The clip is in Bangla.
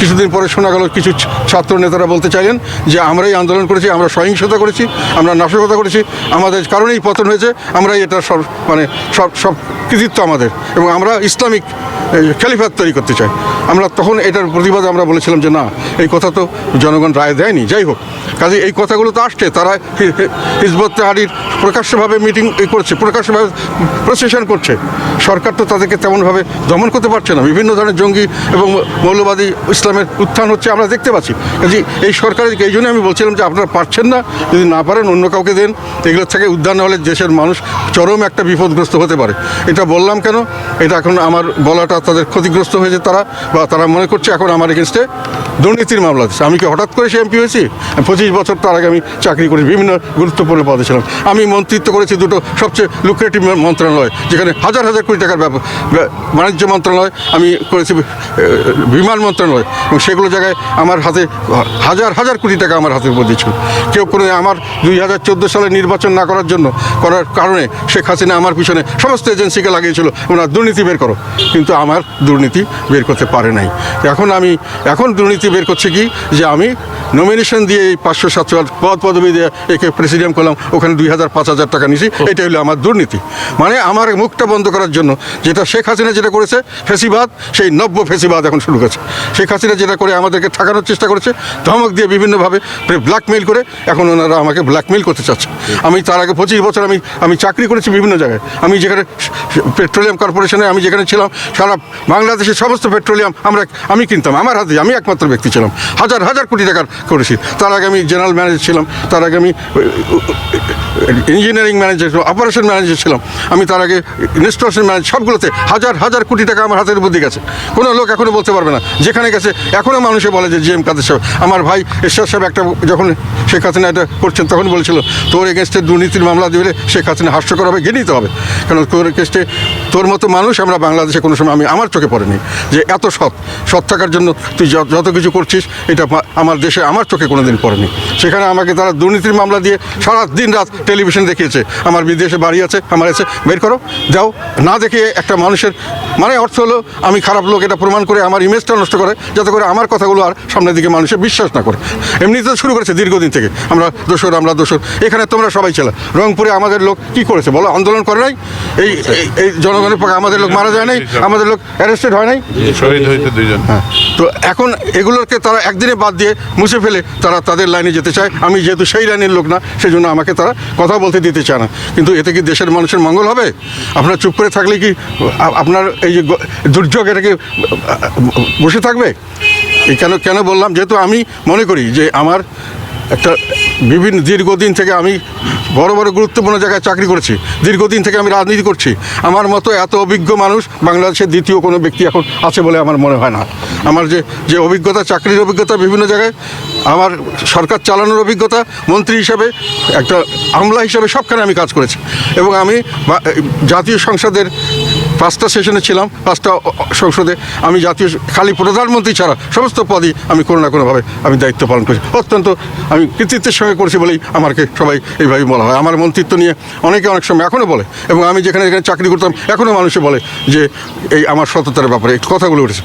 কিছুদিন পরে শোনা গেল কিছু ছাত্র নেতারা বলতে চাইলেন যে আমরাই আন্দোলন করেছি, আমরা সহিংসতা করেছি, আমরা নাশকতা করেছি, আমাদের কারণেই পতন হয়েছে, আমরাই এটা সব মানে সব সব কৃতিত্ব আমাদের এবং আমরা ইসলামিক খেলিফাত তৈরি করতে চায়। আমরা তখন এটার প্রতিবাদে আমরা বলেছিলাম যে না, এই কথা তো জনগণ রায় দেয়নি। যাই হোক কাজে এই কথাগুলো তো আসছে। তারা হিজবত তাহারির প্রকাশ্যভাবে মিটিং করছে, প্রকাশ্যভাবে প্রসেশন করছে। সরকার তো তাদেরকে তেমনভাবে দমন করতে পারছে না। বিভিন্ন ধরনের জঙ্গি এবং মৌলবাদী ইসলামের উত্থান হচ্ছে আমরা দেখতে পাচ্ছি। কাজে এই সরকারের এই জন্য আমি বলছিলাম যে আপনারা পারছেন না, যদি না পারেন অন্য কাউকে দেন। এগুলোর থেকে উদ্ধার না হলে দেশের মানুষ চরম একটা বিপদগ্রস্ত হতে পারে। এটা বললাম কেন? এটা এখন আমার বলাটা তাদের ক্ষতিগ্রস্ত হয়েছে তারা বা তারা মনে করছে এখন আমার এগেনস্টে দুর্নীতির মামলা আমি কি হঠাৎ করে সে এমপি হয়েছি? পঁচিশ বছর তার আগে আমি চাকরি করেছি বিভিন্ন গুরুত্বপূর্ণ পদে ছিলাম। আমি মন্ত্রিত্ব করেছি দুটো সবচেয়ে লুক্রেটিভ মন্ত্রণালয়, যেখানে হাজার হাজার কোটি টাকার ব্যাপার বাণিজ্য মন্ত্রণালয়, আমি করেছি বিমান মন্ত্রণালয়। এবং সেগুলো জায়গায় আমার হাতে হাজার হাজার কোটি টাকা আমার হাতের উপর দিয়েছিল কেউ কোনো আমার দুই হাজার চোদ্দ সালে নির্বাচন না করার জন্য করার কারণে শেখ হাসিনা আমার পিছনে সমস্ত এজেন্সিকে লাগিয়েছিল, ওনার দুর্নীতি বের করো। কিন্তু আমার দুর্নীতি বের করতে পারে নাই। এখন আমি এখন দুর্নীতি বের করছে কি? যে আমি নমিনেশন দিয়ে এই পাঁচশো সাতশো পদ পদবি দিয়ে একে প্রেসিডেন্ট করলাম ওখানে দুই হাজার পাঁচ হাজার টাকা নিয়েছি এটা হলো আমার দুর্নীতি। মানে আমার মুখটা বন্ধ করার জন্য যেটা শেখ হাসিনা যেটা করেছে ফেসিবাদ সেই নব্য ফেসিবাদ এখন শুরু করেছে শেখ হাসিনা যেটা করে আমাদেরকে ঠাকানোর চেষ্টা করেছে ধমক দিয়ে বিভিন্নভাবে ব্ল্যাকমেইল করে এখন ওনারা আমাকে ব্ল্যাকমেইল করতে চাচ্ছে। আমি তার আগে পঁচিশ বছর আমি আমি চাকরি করেছি বিভিন্ন জায়গায়। আমি যেখানে পেট্রোলিয়াম কর্পোরেশনে আমি যেখানে ছিলাম সারা বাংলাদেশের সমস্ত পেট্রোলিয়াম আমরা আমি কিনতাম আমার হাতে আমি একমাত্র ব্যক্তি ছিলাম। হাজার হাজার কোটি টাকার করেছি। তার আগে আমি জেনারেল ম্যানেজার ছিলাম, তার আগে আমি ইঞ্জিনিয়ারিং ম্যানেজার ছিলাম অপারেশন ম্যানেজার ছিলাম। আমি তার আগে ইনস্টলেশন ম্যানেজার সবগুলোতে হাজার হাজার কোটি টাকা আমার হাতের বুদ্ধি গেছে। কোনো লোক এখনও বলতে পারবে না। যেখানে গেছে এখনও মানুষে বলে যে জি এম কাদের সাহেব। আমার ভাই ঈশ্বর সাহেব একটা, যখন শেখ হাসিনা এটা করছেন, তখন বলেছিল, তোর এগেনস্টে দুর্নীতির মামলা দিলে শেখ হাসিনা হাস্যকর হবে ঘেনিতে হবে। কারণ তোর এগেনস্টে তোর মতো মানুষ আমরা বাংলাদেশে কোনো সময় আমি, আমার চোখে পড়েনি যে এত সৎ। সৎ থাকার জন্য তুই যত- কিছু করছিস, এটা আমার দেশে আমার চোখে কোনো দিন পড়েনি। সেখানে আমাকে তারা দুর্নীতির মামলা দিয়ে সারা দিন রাত টেলিভিশন দেখিয়েছে। আমার বিদেশে বাড়ি আছে, আমার আছে, বের করো, যাও। না দেখে একটা মানুষের মানে অর্থ হলো, আমি খারাপ লোক, এটা প্রমাণ করে আমার ইমেজটা নষ্ট করে, যাতে করে আমার কথাগুলো আর সামনের দিকে মানুষের বিশ্বাস না করে। এমনিতে তো শুরু করেছে দীর্ঘদিন থেকে। আমরা দোষর আমরা দোষর। এখানে তোমরা সবাই ছিল। রংপুরে আমাদের লোক কি করেছে বলো? আন্দোলন করে নাই? এই, এই- এই পক্ষে আমাদের লোক মারা যায় নাই আমাদের লোক অ্যারেস্টেড হয় নাই শহীদ দুইজন হ্যাঁ তো এখন এগুলোকে তারা একদিনে বাদ দিয়ে মুছে ফেলে তারা তাদের লাইনে যেতে চায় আমি যেহেতু সেই লাইনের লোক না সেই জন্য আমাকে তারা কথা বলতে দিতে চায় না কিন্তু এতে কি দেশের মানুষের মঙ্গল হবে আপনার চুপ করে থাকলে কি আপনার এই যে দুর্যোগ এটা কি বসে থাকবে কেন কেন বললাম যেহেতু আমি মনে করি যে আমার একটা বিভিন্ন দীর্ঘদিন থেকে আমি বড় বড় গুরুত্বপূর্ণ জায়গায় চাকরি করেছি। দীর্ঘদিন থেকে আমি রাজনীতি করছি। আমার মতো এত অভিজ্ঞ মানুষ বাংলাদেশের দ্বিতীয় কোনো ব্যক্তি এখন আছে বলে আমার মনে হয় না। আমার যে যে অভিজ্ঞতা, চাকরির অভিজ্ঞতা বিভিন্ন জায়গায়, আমার সরকার চালানোর অভিজ্ঞতা, মন্ত্রী হিসাবে, একটা আমলা হিসাবে সবখানে আমি কাজ করেছি। এবং আমি জাতীয় সংসদের পাঁচটা সেশনে ছিলাম, পাঁচটা সংসদে। আমি জাতীয় খালি প্রধানমন্ত্রী ছাড়া সমস্ত পদই আমি কোনো না কোনোভাবে আমি দায়িত্ব পালন করেছি। অত্যন্ত আমি কৃতিত্বের সঙ্গে করেছি বলেই আমাকে সবাই এইভাবে বলা হয়। আমার মন্ত্রিত্ব নিয়ে অনেকে অনেক সময় এখনও বলে এবং আমি যেখানে যেখানে চাকরি করতাম এখনও মানুষে বলে যে এই আমার সততার ব্যাপারে কথাগুলো উঠেছে।